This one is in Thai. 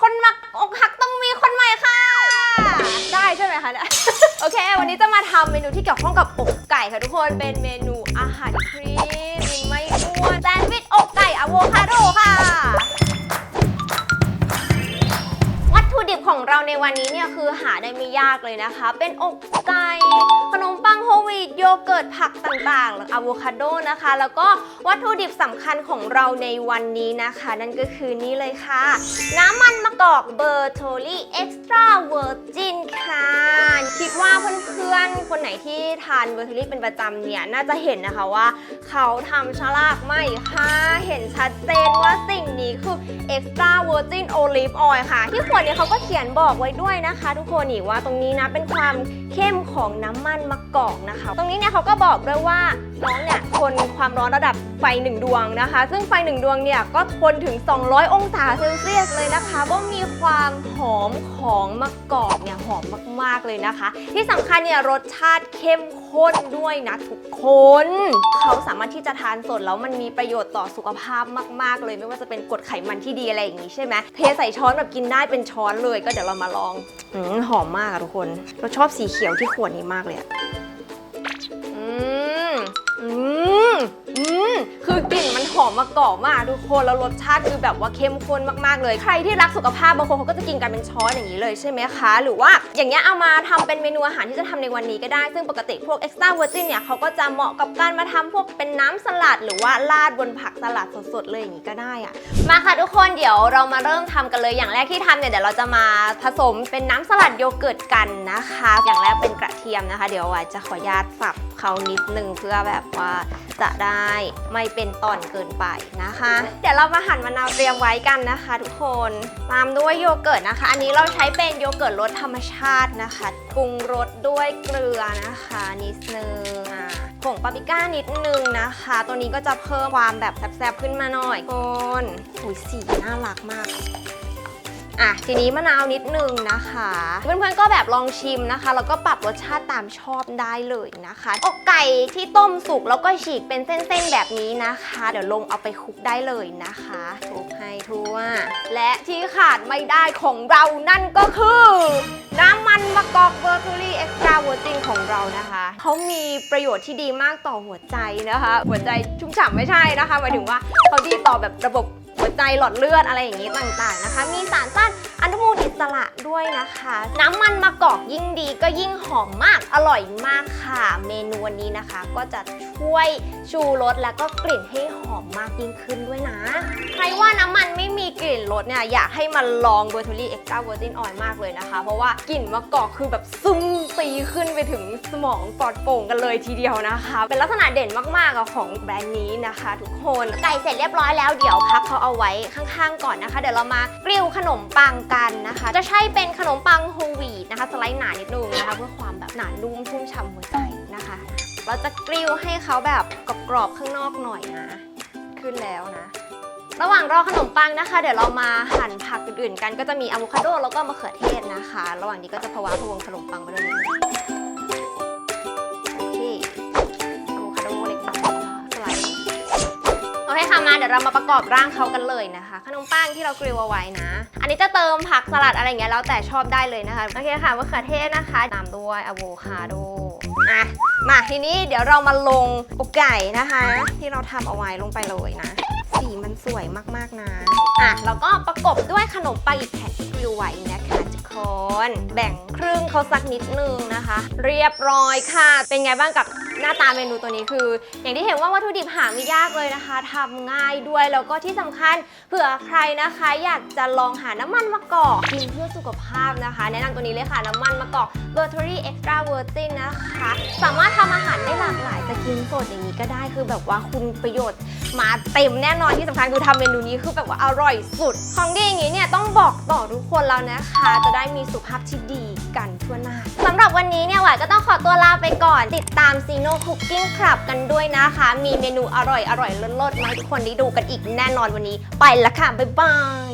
คนมักอกหักต้องมีคนใหม่ค่ะ ได้ใช่ไหมคะเนี่ย โอเค วันนี้จะมาทำเมนูที่เกี่ยวข้องกับอกไก่ค่ะทุกคน เป็นเมนูอาหารครีม ของเราในวันนี้เนี่ยคือหาได้ไม่ยากเลยนะคะ เป็นอกไก่ขนมปังโฮวีตโยเกิร์ตผักต่างๆอะโวคาโดนะคะ แล้วก็วัตถุดิบสำคัญของเราในวันนี้นะคะ นั่นก็คือนี่เลยค่ะ น้ำมันมะกอกเบอร์โทลี่เอ็กซ์ตร้าเวอร์จินค่ะ คิดว่าเพื่อน คนไหนที่ทานเบอร์โทลี่เป็นประจำเนี่ยน่าจะเห็นนะคะว่า เขาทำฉลากไหม่ค่ะเห็นชัดเจนว่าสิ่งนี้คือ extra virgin olive oil ค่ะ ที่ขวดนี้เขาก็เขียนบอกไว้ด้วยนะคะ ทุกคนนี่ว่าตรงนี้นะเป็นความเข้มของน้ำมันมะกอกนะคะ ตรงนี้เนี่ยเขาก็บอกด้วยว่าน้องเนี่ยทนความร้อนระดับไฟหนึ่งดวงนะคะ ซึ่งไฟหนึ่งดวงเนี่ยก็ทนถึง 200 องศาเซลเซียสเลยนะคะว่ามีความหอมของมะกอกเนี่ยหอมมากๆเลยนะคะ ที่สำคัญเนี่ยรสชาติเข้มข้น ด้วยนะทุกคน เขาสามารถที่จะทานสดแล้วมันมีประโยชน์ต่อสุขภาพมาก ๆ เลยไม่ว่าจะเป็นกรดไขมันที่ดีอะไรอย่างนี้ใช่ไหมเทใส่ช้อนแบบกินได้เป็นช้อนเลยก็เดี๋ยวเรามาลองอมหอมมากอะทุกคน เราชอบสีเขียวที่ขวดนี้มากเลยอะอืมอืม หอมมะกอกมากทุกคนแล้วรสชาติคือแบบว่าเข้มข้นมากๆเลย ใครที่รักสุขภาพบางคนเขาก็จะกินกันเป็นช้อนอย่างนี้เลยใช่ไหมคะ หรือว่าอย่างเงี้ยเอามาทำเป็นเมนูอาหารที่จะทำในวันนี้ก็ได้ ซึ่งปกติพวก extra virgin เนี่ยเขาก็จะเหมาะกับการมาทำพวกเป็นน้ำสลัด หรือว่าราดบนผักสลัดสดๆเลยอย่างนี้ก็ได้อะมาค่ะทุกคนเดี๋ยวเรามาเริ่มทำกันเลยอย่างแรกที่ทำเนี่ยเดี๋ยวเราจะมาผสมเป็นน้ำสลัดโยเกิร์ตกันนะคะ อย่างแรกเป็นกระเทียมนะคะ เดี๋ยววายจะขออนุญาตสับเขานิดนึงเพื่อแบบว่า จะได้ไม่เป็นตอนเกินไปนะคะ เดี๋ยวเรามาหั่นมะนาวเตรียมไว้กันนะคะ ทุกคนตามด้วยโยเกิร์ตนะคะ อันนี้เราใช้เป็นโยเกิร์ตรสธรรมชาตินะคะปรุงรสด้วยเกลือนะคะนิดนึงอะผงปาปริก้านิดนึงนะคะ ตัวนี้ก็จะเพิ่มความแบบแซ่บๆขึ้นมาหน่อยคนอุ้ยสีน่ารักมาก อะทีนี้มะนาวนิดนึงนะคะ เพื่อนๆก็แบบลองชิมนะคะ แล้วก็ปรับรสชาติตามชอบได้เลยนะคะอกไก่ที่ต้มสุกแล้วก็ฉีกเป็นเส้นๆแบบนี้นะคะ เดี๋ยวลงเอาไปคลุกได้เลยนะคะคลุกให้ทั่ว และที่ขาดไม่ได้ของเรานั่นก็คือ น้ำมันมะกอกเบอร์ทูรี่เอ็กซ์ตร้าเวอร์จินของเรานะคะเขามีประโยชน์ที่ดีมากต่อหัวใจนะคะ หัวใจชุ่มฉ่ำไม่ใช่นะคะหมายถึงว่าเขาดีต่อแบบระบบ หัวใจหลอดเลือดอะไรอย่างนี้ต่างๆนะคะ มีสารต้าน อนุมูลอิสระด้วยนะคะ น้ำมันมะกอกยิ่งดีก็ยิ่งหอมมากอร่อยมากค่ะ เมนูวันนี้นะคะ ก็จะช่วยชูรสแล้วก็กลิ่นให้หอมมากยิ่งขึ้นด้วยนะ ใครว่าน้ำมันไม่มีกลิ่นรสเนี่ยอยากให้มันลองเบอร์ทูรี่เอ็กซ์ตร้าเวอร์จินออยมากเลยนะคะ เพราะว่ากลิ่นมะกอกคือแบบซึมตีขึ้นไปถึงสมองปลอดโปร่งกันเลยทีเดียวนะคะ เป็นลักษณะเด่นมากๆของแบรนด์นี้นะคะ ทุกคนไก่เสร็จเรียบร้อยแล้วเดี๋ยวพักเขาเอาไว้ข้างๆ ก่อนนะคะ เดี๋ยวเรามากริลขนมปังกันนะคะ จะใช้เป็นขนมปังโฮลวีตนะคะ สไลด์หนานิดนึงนะคะ เพื่อความแบบหนานุ่มชุ่มฉ่ำหัวใจนะคะ เราจะกริลให้เขาแบบกรอบๆข้างนอกหน่อยนะ ขึ้นแล้วนะระหว่างรอขนมปังนะคะ เดี๋ยวเรามาหั่นผักอื่นๆกันก็จะมีอะโวคาโดแล้วก็มะเขือเทศนะคะ ระหว่างนี้ก็จะพะวาพะวงขนมปังไปด้วยนิดนึง โอเคค่ะมาเดี๋ยวเรามาประกอบร่างเขากันเลยนะคะ ขนมปังที่เรากริลเอาไว้นะ อันนี้จะเติมผักสลัดอะไรอย่างเงี้ยแล้วแต่ชอบได้เลยนะคะโอเคค่ะมะเขือเทศนะคะตามด้วยอะโวคาโดอะมาทีนี้เดี๋ยวเรามาลงอกไก่นะคะ ที่เราทำเอาไว้ลงไปเลยนะ สีมันสวยมากๆนะอะแล้วก็ประกบด้วยขนมปังอีกแผ่นที่กริวไว้นะคะทุกคนแบ่งครึ่งเขาสักนิดนึงนะคะ เรียบร้อยค่ะ เป็นไงบ้างกับ หน้าตาเมนูตัวนี้คือ อย่างที่เห็นว่าวัตถุดิบหาไม่ยากเลยนะคะทำง่ายด้วยแล้วก็ที่สำคัญเผื่อใครนะคะ อยากจะลองหาน้ำมันมะกอกกินเพื่อสุขภาพนะคะ แนะนำตัวนี้เลยค่ะน้ำมันมะกอก b e r t o r y Extra Virgin นนะคะ สามารถทำอาหารได้หลากหลายจะกินสดอย่างนี้ก็ได้คือแบบว่าคุณประโยชน์มาเต็มแน่นอนที่สำคัญคือทำเมนูนี้คือแบบว่าอร่อยสุด ของดีอย่างนี้เนี่ยต้องบอก ต่อทุกคนแล้วนะคะ จะได้มีสุขภาพที่ดีกันทั่วหน้าสำหรับวันนี้เนี่ยหวายก็ต้องขอตัวลาไปก่อน ติดตามซีโน่คุกกิ้งคลับกันด้วยนะคะ มีเมนูอร่อยอร่อยเลิศๆมาให้ทุกคนได้ดูกันอีกแน่นอนวันนี้ ไปละค่ะ บ๊ายบาย